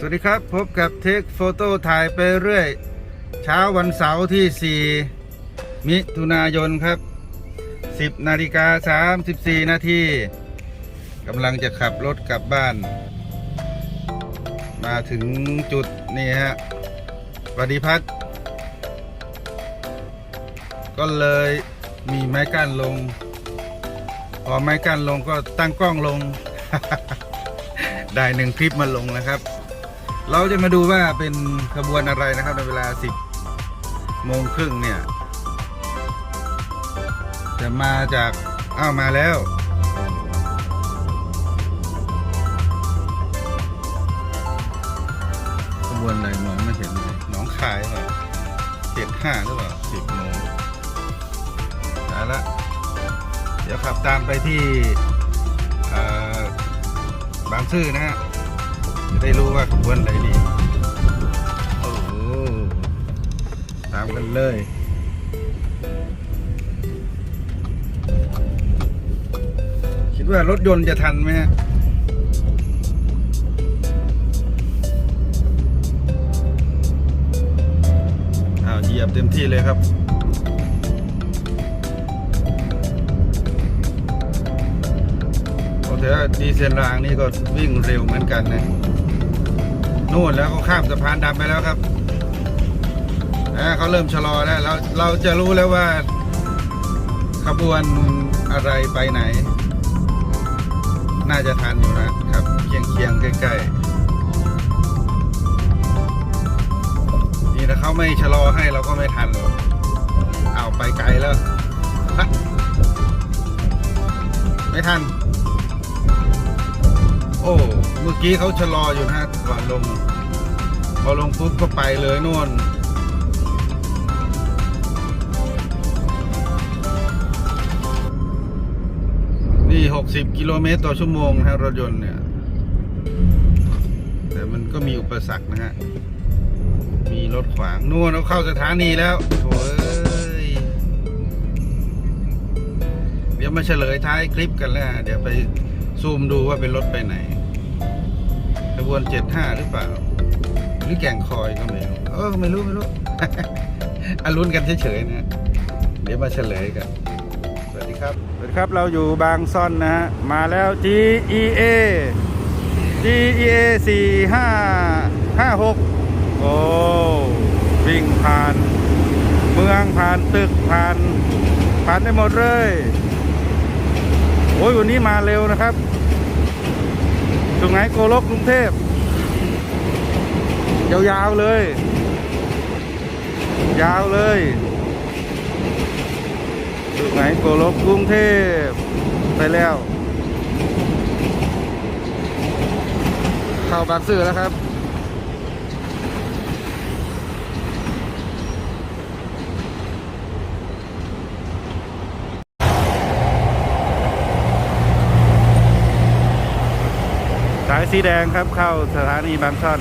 สวัสดีครับ พบกับเทคโฟโต้ถ่ายไปเรื่อย เช้าวันเสาร์ที่ 4 มิถุนายนครับ 10นาฬิกา34 นาทีกำลังจะขับรถกลับบ้าน มาถึงจุดนี่ฮะปฏิพัฒน์ก็เลยมีไม้กั้นลง พอไม้กั้นลงก็ตั้งกล้องลงได้หนึ่งคลิปมาลงนะครับ เราจะมาดูว่าเป็นขบวนอะไรนะครับในเวลา 10โมงครึ่งเนี่ย จะมาจากอ้าวมาแล้ว ขบวนอะไรมองไม่เห็นเลยหน้องคายหรือเปล่าเจ็ดห้าหรือเปล่าสิบโมงตายละเดี๋ยวขับตามไปที่บางซื่อนะฮะ จะได้รู้ว่าขบวนไหนดีโอ้โหตามกันเลยคิดว่ารถยนต์จะทันไหมฮะอ้าวเหยียบเต็มที่เลยครับโอ้แต่ดีเซลรางนี่ก็วิ่งเร็วเหมือนกันนะ นู่นแล้วเขาข้ามสะพานดำไปแล้วครับเขาเริ่มชะลอแล้วเราเราจะรู้แล้วว่า ขบวนอะไรไปไหน น่าจะทันอยู่นะครับเคียงเคียงๆใกล้ๆนี่ถ้าเขาไม่ชะลอให้เราก็ไม่ทันหรอกเอาไปไกลแล้วไม่ทัน โอ้ เมื่อกี้เขาชะลออยู่นะฮะก่อนลง พอลงปุ๊บก็ไปเลยนู่นนี่ 60 กิโลเมตรต่อชั่วโมงนะรถยนต์เนี่ย แต่มันก็มีอุปสรรคนะฮะ มีรถขวางนู่นเราเข้าสถานีแล้วโถ่เอ้ยเดี๋ยวมาเฉลยท้ายคลิปกันแล้ว เดี๋ยวไปซูมดูว่าเป็นรถไปไหน ขบวนเจ็ดห้าหรือเปล่า หรือแก่งคอยก็ไม่รู้เออไม่รู้ไม่รู้อารุนกันเฉยๆนะเดี๋ยวมาเฉลยกันสวัสดีครับสวัสดีครับเราอยู่บางซ่อนนะฮะมาแล้ว GEA GEA สี่ห้าห้าหกโอ้วิ่งผ่าน เมืองผ่านตึกผ่านผ่านได้หมดเลยโอ้ยวันนี้มาเร็วนะครับ สุงไหงโกลกกรุงเทพ ยาวๆเลย ยาวเลยสุงไหงโกลกกรุงเทพ ไปแล้ว เข้าบางซื่อแล้วครับายสีแดงครับเข้าสถานีบางซ่อน